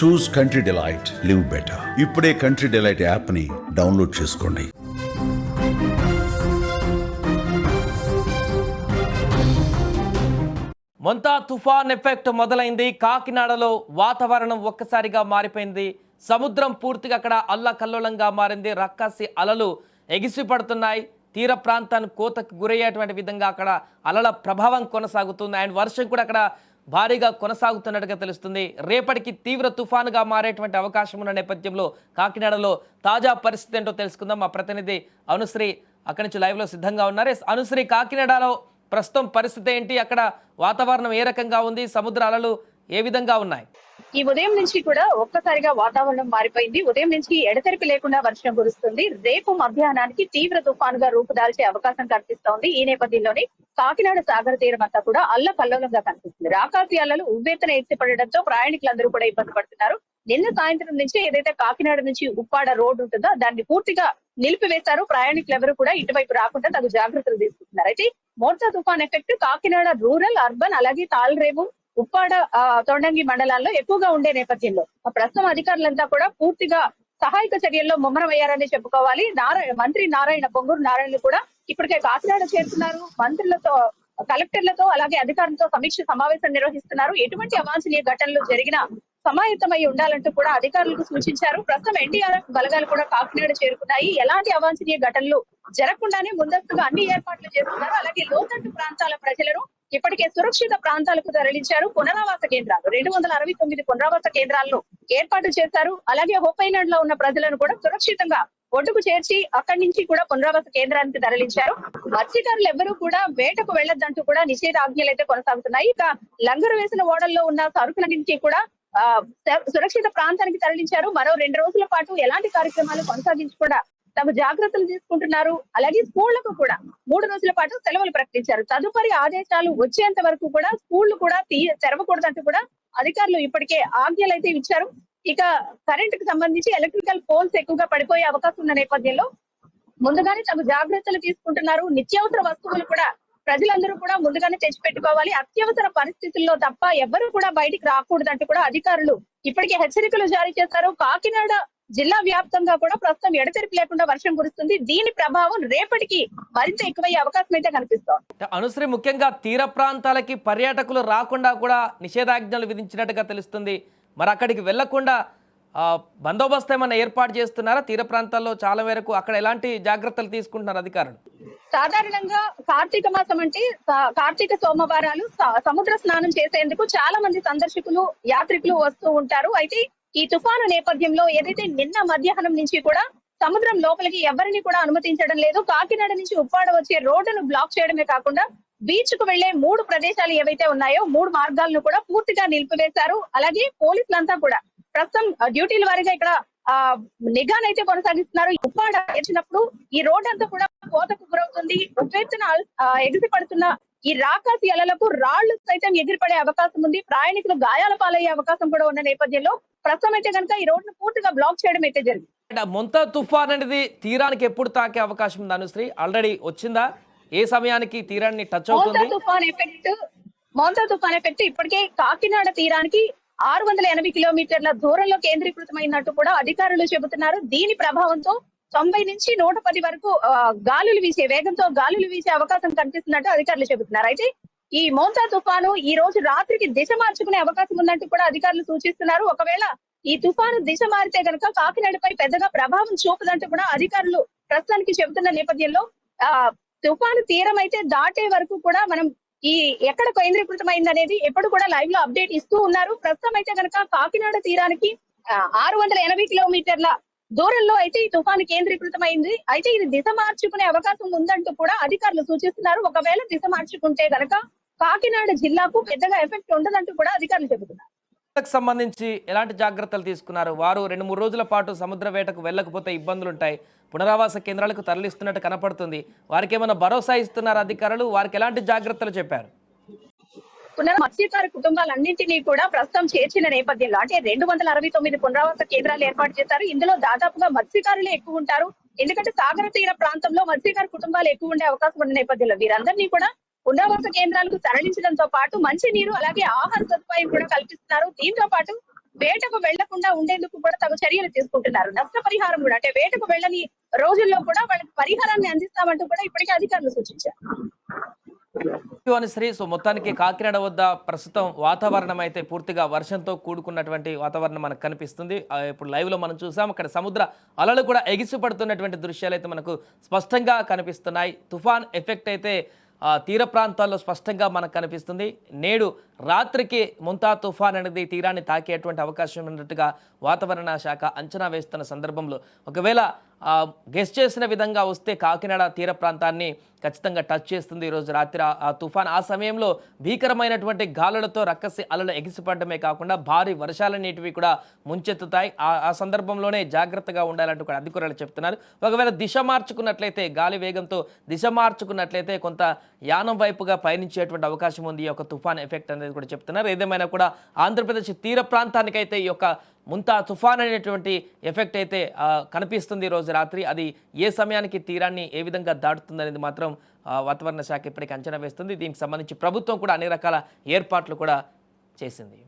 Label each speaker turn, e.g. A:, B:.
A: Choose country delight live better ఇప్పుడే country delight యాప్ని download చేసుకోండి.
B: మొంతా తుఫాన్ ఎఫెక్ట్ మొదలైంది. కాకినాడలో వాతావరణం ఒక్కసారిగా మారిపోయింది. సముద్రం పూర్తిగా అక్కడ అల్లకల్లోలంగా మారింది. రక్కసి అలలు ఎగిసి పడుతున్నాయి తీర ప్రాంతాన్ని కోతకు గురయ్యేటువంటి విధంగా అక్కడ అలల ప్రభావం కొనసాగుతుంది. అండ్ వర్షం కూడా అక్కడ భారీగా కొనసాగుతున్నట్టుగా తెలుస్తుంది. రేపటికి తీవ్ర తుఫానుగా మారేటువంటి అవకాశం ఉన్న నేపథ్యంలో కాకినాడలో తాజా పరిస్థితి ఏంటో తెలుసుకుందాం. మా ప్రతినిధి అనుశ్రీ అక్కడి నుంచి లైవ్లో సిద్ధంగా ఉన్నారు. అనుశ్రీ కాకినాడలో ప్రస్తుతం పరిస్థితి ఏంటి? అక్కడ వాతావరణం ఏ రకంగా ఉంది? సముద్ర అలలు ఏ విధంగా ఉన్నాయి?
C: ఈ ఉదయం నుంచి కూడా ఒక్కసారిగా వాతావరణం మారిపోయింది. ఉదయం నుంచి ఎడతెరిపి లేకుండా వర్షం కురుస్తుంది. రేపు మధ్యాహ్నానికి తీవ్ర తుఫానుగా రూపుదాల్చే అవకాశం కనిపిస్తోంది. ఈ నేపథ్యంలోనే కాకినాడ సాగర తీరం అంతా కూడా అల్ల కల్లోలంగా కనిపిస్తుంది. రాకాసి అల్లలు ఉవ్వెత్తన ఎత్తిపడడంతో ప్రయాణికులందరూ కూడా ఇబ్బంది పడుతున్నారు. నిన్న సాయంత్రం నుంచి ఏదైతే కాకినాడ నుంచి ఉప్పాడ రోడ్డు ఉంటుందో దాన్ని పూర్తిగా నిలిపివేశారు. ప్రయాణికులు ఎవరు కూడా ఇటువైపు రాకుండా తగు జాగ్రత్తలు తీసుకుంటున్నారు. అయితే మోర్చా తుఫాన్ ఎఫెక్ట్ కాకినాడ రూరల్ అర్బన్ అలాగే తాళ్రేవు ఉప్పాడ ఆ, తొండంగి మండలాల్లో ఎక్కువగా ఉండే నేపథ్యంలో ప్రస్తుతం అధికారులంతా కూడా పూర్తిగా సహాయక చర్యల్లో ముమ్మరమయ్యారని చెప్పుకోవాలి. నారాయణ మంత్రి నారాయణ పొంగూరు నారాయణ కూడా ఇప్పటికే కాకినాడ చేరుతున్నారు. మంత్రులతో కలెక్టర్లతో అలాగే అధికారులతో సమీక్ష సమావేశం నిర్వహిస్తున్నారు. ఎటువంటి అవాంఛనీయ ఘటనలు జరిగినా సమాయత్తమై ఉండాలంటూ కూడా అధికారులకు సూచించారు. ప్రస్తుతం ఎన్డీఆర్ఎఫ్ బలగాలు కూడా కాకినాడ చేరుకున్నాయి. ఎలాంటి అవాంఛనీయ ఘటనలు జరగకుండానే ముందస్తుగా అన్ని ఏర్పాట్లు చేస్తున్నారు. అలాగే లోతట్టు ప్రాంతాల ప్రజలను ఇప్పటికే సురక్షిత ప్రాంతాలకు తరలించారు పునరావాస కేంద్రాలు. రెండు వందల అరవై తొమ్మిది పునరావాస కేంద్రాలను ఏర్పాటు చేశారు. అలాగే హోపైలాండ్లో ఉన్న ప్రజలను కూడా సురక్షితంగా ఒడ్డుకు చేర్చి అక్కడి నుంచి కూడా పునరావాస కేంద్రానికి తరలించారు. మత్స్యకారులు ఎవరూ కూడా వేటకు వెళ్ళొద్దంటూ కూడా నిషేధాజ్ఞలు అయితే కొనసాగుతున్నాయి. ఇక లంగరు వేసిన ఓడల్లో ఉన్న సరుకుల నుంచి కూడా ఆ సురక్షిత ప్రాంతానికి తరలించారు. మరో రెండు రోజుల పాటు ఎలాంటి కార్యక్రమాలు కొనసాగించకుండా తమ జాగ్రత్తలు తీసుకుంటున్నారు. అలాగే స్కూళ్ళకు కూడా మూడు రోజుల పాటు సెలవులు ప్రకటించారు. తదుపరి ఆదేశాలు వచ్చేంత వరకు కూడా స్కూళ్ళు కూడా తీ- తెరవకూడదంటూ కూడా అధికారులు ఇప్పటికే ఆజ్ఞలు అయితే ఇచ్చారు. ఇక కరెంట్కు సంబంధించి ఎలక్ట్రికల్ పోల్స్ ఎక్కువగా పడిపోయే అవకాశం ఉన్న నేపథ్యంలో ముందుగానే తమ జాగ్రత్తలు తీసుకుంటున్నారు. నిత్యావసర వస్తువులు కూడా ప్రజలందరూ కూడా ముందుగానే తెచ్చిపెట్టుకోవాలి. అత్యవసర పరిస్థితుల్లో తప్ప ఎవరు కూడా బయటికి రాకూడదంటూ కూడా అధికారులు ఇప్పటికే హెచ్చరికలు జారీ చేశారు. కాకినాడ జిల్లా వ్యాప్తంగా కూడా ప్రస్తుతం ఎడతెరిపి లేకుండా వర్షం కురుస్తుంది. దీని ప్రభావం రేపటికి మరింత ఎక్కువయ్యే అవకాశం అయితే కనిపిస్తోంది.
B: అనుశ్రీ ముఖ్యంగా తీర ప్రాంతాలకి పర్యాటకులు రాకుండా కూడా నిషేధాజ్ఞలు విధించినట్టుగా తెలుస్తుంది. మరి అక్కడికి వెళ్ళకుండా ఆ, బందోబస్తు ఏమైనా ఏర్పాటు చేస్తున్నారా? తీర ప్రాంతాల్లో చాలా మేరకు అక్కడ ఎలాంటి జాగ్రత్తలు తీసుకుంటున్నారు అధికారులు?
C: సాధారణంగా కార్తీక మాసం అంటే కార్తీక సోమవారాలు సముద్ర స్నానం చేసేందుకు చాలా మంది సందర్శకులు యాత్రికులు వస్తూ ఉంటారు. అయితే ఈ తుఫాను నేపథ్యంలో ఏదైతే నిన్న మధ్యాహ్నం నుంచి కూడా సముద్రం లోపలికి ఎవరిని కూడా అనుమతించడం లేదు కాకినాడ నుంచి ఉప్పాడ వచ్చే రోడ్డును బ్లాక్ చేయడమే కాకుండా బీచ్కు వెళ్ళే మూడు ప్రదేశాలు ఏవైతే ఉన్నాయో మూడు మార్గాలను కూడా పూర్తిగా నిలిపివేశారు. అలాగే పోలీసులంతా కూడా ప్రస్తుతం డ్యూటీల వారిగా ఇక్కడ ఆ నిఘానైతే కొనసాగిస్తున్నారు. ఉప్పాడ వచ్చినప్పుడు ఈ రోడ్డు అంతా కూడా కోతకు గురవుతుంది. ఉవ్వెత్తున ఆ, ఎగిసి పడుతున్న ఈ రాకాసి అలలకు రాళ్ళు సైతం ఎగిరిపడే అవకాశం ఉంది. ప్రయాణికులు గాయాల పాలయ్యే అవకాశం కూడా ఉన్న నేపథ్యంలో ప్రస్తుతం అయితే కనుక ఈ రోడ్ను పూర్తిగా బ్లాక్ చేయడం అయితే జరిగింది.
B: మొంతా తుఫాన్ అనేది తీరానికి ఎప్పుడు తాకే అవకాశం ఉంది అనుశ్రీ. ఆల్రెడీ వచ్చిందా? ఏ సమయానికి తీరాన్ని టచ్ అవుతుంది?
C: తుఫాన్ ఎఫెక్ట్ మోంతా తుఫాన్ ఎఫెక్ట్ ఇప్పటికే కాకినాడ తీరానికి ఆరు వందల ఎనభై కిలోమీటర్ల దూరంలో కేంద్రీకృతమైనట్టు కూడా అధికారులు చెబుతున్నారు. దీని ప్రభావంతో తొంభై నుంచి నూట పది వరకు గాలులు వీసే వేగంతో గాలులు వీసే అవకాశం కనిపిస్తున్నట్టు అధికారులు చెబుతున్నారు. అయితే ఈ మోంతా తుఫాను ఈ రోజు రాత్రికి దిశ మార్చుకునే అవకాశం ఉందంటూ కూడా అధికారులు సూచిస్తున్నారు. ఒకవేళ ఈ తుఫాను దిశ మారితే కనుక కాకినాడపై పెద్దగా ప్రభావం చూపదంటూ కూడా అధికారులు ప్రస్తుతానికి చెబుతున్న నేపథ్యంలో ఆ తుఫాను తీరం అయితే దాటే వరకు కూడా మనం ఈ ఎక్కడ కేంద్రీకృతమైంది అనేది ఎప్పుడు కూడా లైవ్లో అప్డేట్ ఇస్తూ ఉన్నారు. ప్రస్తుతం అయితే కనుక కాకినాడ తీరానికి ఆరు వందల ఎనభై కిలోమీటర్ల దూరంలో అయితే ఈ తుఫాను కేంద్రీకృతమైంది. అయితే ఇది దిశ మార్చుకునే అవకాశం ఉందంటూ కూడా అధికారులు సూచిస్తున్నారు. ఒకవేళ దిశ మార్చుకుంటే గనక కాకినాడ జిల్లాకు పెద్దగా ఎఫెక్ట్ ఉండదంటూ కూడా అధికారులు చెబుతున్నారు.
B: సంబంధించి ఎలాంటి జాగ్రత్తలు తీసుకున్నారు? వారు రెండు మూడు రోజుల పాటు సముద్ర వేటకు వెళ్ళకపోతే ఇబ్బందులు ఉంటాయి పునరావాస కేంద్రాలకు తరలిస్తున్నట్టు కనపడుతుంది. వారికి ఏమైనా భరోసా ఇస్తున్నారు అధికారులు? వారికి ఎలాంటి జాగ్రత్తలు చెప్పారు?
C: పునర్ మత్స్యకార కుటుంబాలన్నింటినీ కూడా ప్రస్తుతం చేర్చిన నేపథ్యంలో అంటే రెండు వందల అరవై తొమ్మిది పునరావాస కేంద్రాలు ఏర్పాటు చేశారు. ఇందులో దాదాపుగా మత్స్యకారులే ఎక్కువ ఉంటారు. ఎందుకంటే సాగర తీర ప్రాంతంలో మత్స్యకార కుటుంబాలు ఎక్కువ ఉండే అవకాశం ఉన్న నేపథ్యంలో వీరందరినీ కూడా పునరావాస కేంద్రాలకు తరలించడంతో పాటు మంచి నీరు అలాగే ఆహార సదుపాయం కూడా కల్పిస్తున్నారు. దీంతో పాటు వేటకు వెళ్ళకుండా ఉండేందుకు కూడా తగు చర్యలు తీసుకుంటున్నారు. నష్టపరిహారం కూడా అంటే వేటకు వెళ్ళని రోజుల్లో కూడా వాళ్ళకి పరిహారాన్ని అందిస్తామంటూ కూడా ఇప్పటికే అధికారులు సూచించారు.
B: శ్రీ సో మొత్తానికి కాకినాడ వద్ద ప్రస్తుతం వాతావరణం అయితే పూర్తిగా వర్షంతో కూడుకున్నటువంటి వాతావరణం మనకు కనిపిస్తుంది. ఇప్పుడు ఇప్పుడు లైవ్లో మనం చూసాం అక్కడ సముద్ర అలలు కూడా ఎగిసిపడుతున్నటువంటి దృశ్యాలు అయితే మనకు స్పష్టంగా కనిపిస్తున్నాయి. తుఫాన్ ఎఫెక్ట్ అయితే ఆ, తీర ప్రాంతాల్లో స్పష్టంగా మనకు కనిపిస్తుంది. నేడు రాత్రికి ముంతా తుఫాన్ అనేది తీరాన్ని తాకేటువంటి అవకాశం ఉన్నట్టుగా వాతావరణ శాఖ అంచనా వేస్తున్న సందర్భంలో ఒకవేళ గెస్ట్ చేసిన విధంగా వస్తే కాకినాడ తీర ప్రాంతాన్ని ఖచ్చితంగా టచ్ చేస్తుంది ఈరోజు రాత్రి. ఆ- తుఫాన్ ఆ సమయంలో భీకరమైనటువంటి గాలులతో రక్కసి అలలు ఎగిసిపడమే కాకుండా భారీ వర్షాలనేటివి కూడా ముంచెత్తుతాయి. ఆ ఆ సందర్భంలోనే జాగ్రత్తగా ఉండాలంటూ కూడా అధికారులు చెప్తున్నారు. ఒకవేళ దిశ మార్చుకున్నట్లయితే గాలి వేగంతో దిశ మార్చుకున్నట్లయితే కొంత యానం వైపుగా పయనించేటువంటి అవకాశం ఉంది. ఈ యొక్క తుఫాన్ ఎఫెక్ట్ అనేది కూడా చెప్తున్నారు. ఏదేమైనా కూడా ఆంధ్రప్రదేశ్ తీర ప్రాంతానికైతే ఈ యొక్క ముంతా తుఫాన్ అనేటువంటి ఎఫెక్ట్ అయితే కనిపిస్తుంది రోజు రాత్రి. అది ఏ సమయానికి తీరాన్ని ఏ విధంగా దాటుతుంది అనేది మాత్రం వాతావరణ శాఖ ఇప్పటికీ అంచనా వేస్తుంది. దీనికి సంబంధించి ప్రభుత్వం కూడా అన్ని రకాల ఏర్పాట్లు కూడా చేసింది.